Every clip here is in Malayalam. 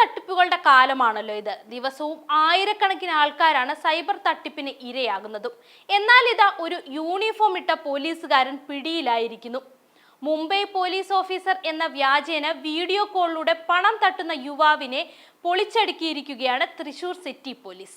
തട്ടിപ്പുകളുടെ കാലമാണല്ലോ ഇത്. ദിവസവും ആയിരക്കണക്കിന് ആൾക്കാരാണ് സൈബർ തട്ടിപ്പിന് ഇരയാകുന്നതും. എന്നാൽ ഇതാ ഒരു യൂണിഫോം ഇട്ട പോലീസുകാരൻ പിടിയിലായിരിക്കുന്നു. മുംബൈ പോലീസ് ഓഫീസർ എന്ന വ്യാജേന വീഡിയോ കോളിലൂടെ പണം തട്ടുന്ന യുവാവിനെ പൊളിച്ചടുക്കിയിരിക്കുകയാണ് തൃശൂർ സിറ്റി പോലീസ്.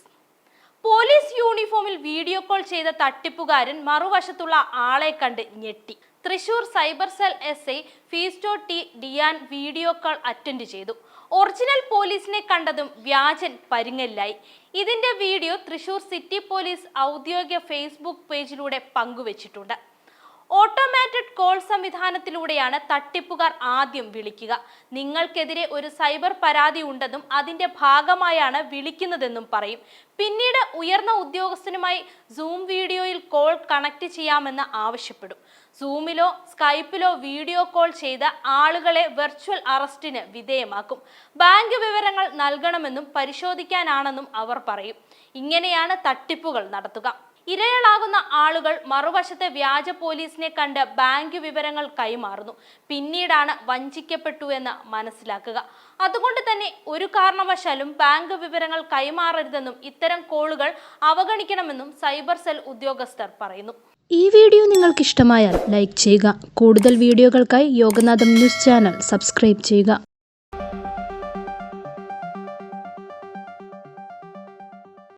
പോലീസ് യൂണിഫോമിൽ വീഡിയോ കോൾ ചെയ്ത തട്ടിപ്പുകാരൻ മറുവശത്തുള്ള ആളെ കണ്ട് ഞെട്ടി. Thrissur cyber cell S I Feasto T Dean video call attend ചെയ്തു. ഒറിജിനൽ പോലീസിനെ കണ്ടതും വ്യാജൻ പരിങ്ങലിലായി. ഇതിന്റെ വീഡിയോ തൃശൂർ സിറ്റി പോലീസ് ഔദ്യോഗിക ഫേസ്ബുക്ക് പേജിലൂടെ പങ്കുവച്ചിട്ടുണ്ട്. ഓട്ടോമാറ്റഡ് കോൾ സംവിധാനത്തിലൂടെയാണ് തട്ടിപ്പുകാർ ആദ്യം വിളിക്കുക. നിങ്ങൾക്കെതിരെ ഒരു സൈബർ പരാതി ഉണ്ടെന്നും അതിന്റെ ഭാഗമായാണ് വിളിക്കുന്നതെന്നും പറയും. പിന്നീട് ഉയർന്ന ഉദ്യോഗസ്ഥനുമായി സൂം വീഡിയോയിൽ കോൾ കണക്ട് ചെയ്യാമെന്ന് ആവശ്യപ്പെടും. സൂമിലോ സ്കൈപ്പിലോ വീഡിയോ കോൾ ചെയ്ത ആളുകളെ വെർച്വൽ അറസ്റ്റിന് വിധേയമാക്കും. ബാങ്ക് വിവരങ്ങൾ നൽകണമെന്നും പരിശോധിക്കാനാണെന്നും അവർ പറയും. ഇങ്ങനെയാണ് തട്ടിപ്പുകൾ നടത്തുക. ഇരകളാകുന്ന ആളുകൾ മറുവശത്തെ വ്യാജ പോലീസിനെ കണ്ട് ബാങ്ക് വിവരങ്ങൾ കൈമാറുന്നു. പിന്നീടാണ് വഞ്ചിക്കപ്പെട്ടു എന്ന് മനസ്സിലാക്കുക. അതുകൊണ്ട് തന്നെ ഒരു കാരണവശാലും ബാങ്ക് വിവരങ്ങൾ കൈമാറരുതെന്നും ഇത്തരം കോളുകൾ അവഗണിക്കണമെന്നും സൈബർ സെൽ ഉദ്യോഗസ്ഥർ പറയുന്നു. ഈ വീഡിയോ നിങ്ങൾക്ക് ഇഷ്ടമായാൽ ലൈക്ക് ചെയ്യുക. കൂടുതൽ വീഡിയോകൾക്കായി യോഗനാഥം ന്യൂസ് ചാനൽ സബ്സ്ക്രൈബ് ചെയ്യുക.